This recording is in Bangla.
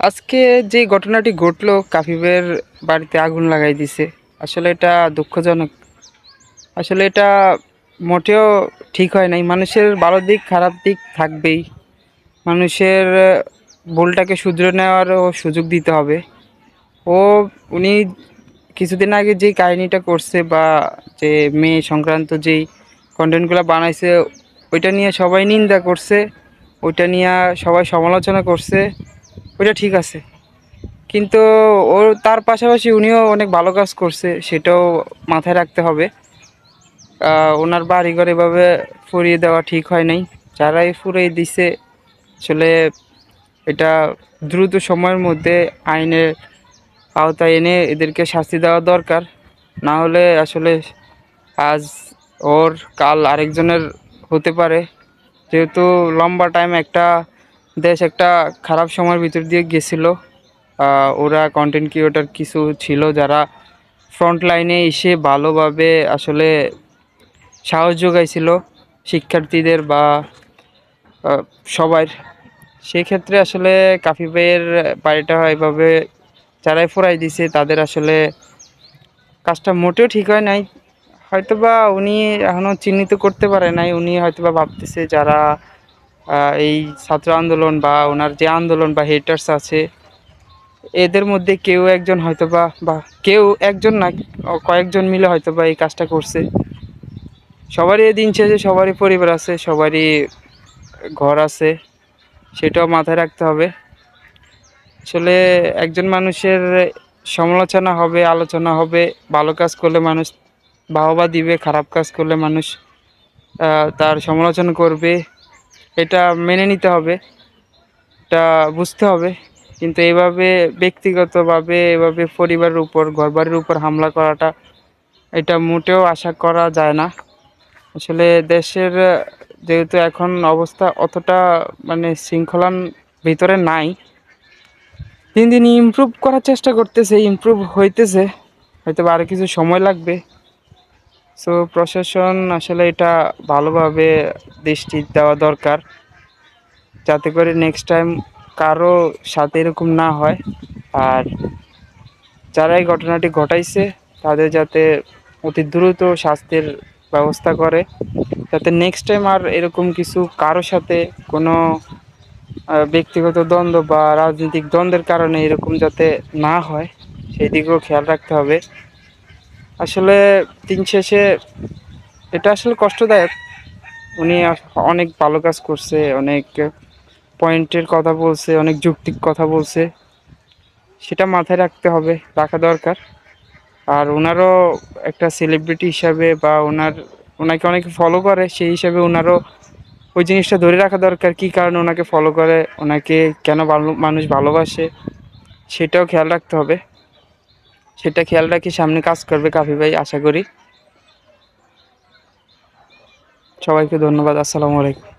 আজকে যে ঘটনাটি ঘটলো কাফিবের বাড়িতে আগুন লাগাই দিছে, আসলে এটা দুঃখজনক। আসলে এটা মোটেও ঠিক হয় নাই। মানুষের ভালো দিক, খারাপ দিক থাকবেই। মানুষের ভুলটাকে শুধরে নেওয়ারও সুযোগ দিতে হবে। ও, উনি কিছুদিন আগে যে কাহিনিটা করছে বা যে মেয়ে সংক্রান্ত যেই কন্টেন্টগুলো বানাইছে, ওইটা নিয়ে সবাই নিন্দা করছে, ওইটা নিয়ে সবাই সমালোচনা করছে। ওইটা ঠিক আছে। কিন্তু ওর তার পাশাপাশি উনিও অনেক ভালো কাজ করছে, সেটাও মাথায় রাখতে হবে। ওনার বাড়িঘর এভাবে ফুরিয়ে দেওয়া ঠিক হয় নাই। যারাই ফুরিয়ে দিছে, আসলে এটা দ্রুত সময়ের মধ্যে আইনের আওতায় এনে এদেরকে শাস্তি দেওয়া দরকার। না হলে আসলে আজ ওর, কাল আরেকজনের হতে পারে। যেহেতু লম্বা টাইম একটা দেশ একটা খারাপ সময়ের ভিতর দিয়ে গেছিল। ওরা কন্টেন্ট ক্রিয়েটর কিছু ছিল যারা ফ্রন্ট লাইনে এসে ভালোভাবে আসলে সাহস যোগাইছিল শিক্ষার্থীদের বা সবার সেক্ষেত্রে আসলে কাফি ভাইয়ের বাড়িটা এভাবে যারাই ফোরাই দিছে, তাদের আসলে কাজটা মোটেও ঠিক হয় নাই। হয়তোবা উনি এখনও চিহ্নিত করতে পারে নাই, উনি হয়তোবা ভাবতেছে যারা এই ছাত্র আন্দোলন বা ওনার যে আন্দোলন বা হেটার্স আছে, এদের মধ্যে কেউ একজন হয়তোবা বা কেউ একজন না কয়েকজন মিলে হয়তোবা এই কাজটা করছে। সবারই দিন শেষে সবারই পরিবার আছে, সবারই ঘর আছে, সেটাও মাথায় রাখতে হবে। আসলে একজন মানুষের সমালোচনা হবে, আলোচনা হবে, ভালো কাজ করলে মানুষ বাহবা দিবে, খারাপ কাজ করলে মানুষ তার সমালোচনা করবে। এটা মেনে নিতে হবে। এটা বুঝতে হবে। কিন্তু এভাবে ব্যক্তিগতভাবে, এভাবে পরিবারের উপর, ঘরবাড়ির উপর হামলা করাটা, এটা মোটেও আশা করা যায় না। আসলে দেশের যেহেতু এখন অবস্থা অতটা মানে শৃঙ্খলার ভিতরে নাই। দিন দিন ইমপ্রুভ করার চেষ্টা করতেছে ইমপ্রুভ হইতেছে। হয়তো আরও কিছু সময় লাগবে। সো প্রশাসন আসলে এটা ভালোভাবে দৃষ্টি দেওয়া দরকার। যাতে করে নেক্সট টাইম কারও সাথে এরকম না হয়। আর যারা এই ঘটনাটি ঘটাইছে, তাদের যাতে অতি দ্রুত শাস্তির ব্যবস্থা করে। যাতে নেক্সট টাইম আর এরকম কিছু কারও সাথে কোনো ব্যক্তিগত দ্বন্দ্ব বা রাজনৈতিক দ্বন্দ্বের কারণে এরকম যাতে না হয়, সেই দিকেও খেয়াল রাখতে হবে। আসলে দিন শেষে এটা আসলে কষ্টদায়ক। উনি অনেক ভালো কাজ করছে, অনেক পয়েন্টের কথা বলছে, অনেক যুক্তিক কথা বলছে। সেটা মাথায় রাখতে হবে, রাখা দরকার। আর ওনারও একটা সেলিব্রিটি হিসাবে বা ওনার, ওনাকে অনেকে ফলো করে, সেই হিসাবে ওনারও ওই জিনিসটা ধরে রাখা দরকার, কী কারণে ওনাকে ফলো করে, ওনাকে কেন ভালো, মানুষ ভালোবাসে, সেটাও খেয়াল রাখতে হবে। সেটা খেয়াল রাখি সামনে কাজ করবে কাফি ভাই আশা করি। সবাইকে ধন্যবাদ আসসালামু আলাইকুম।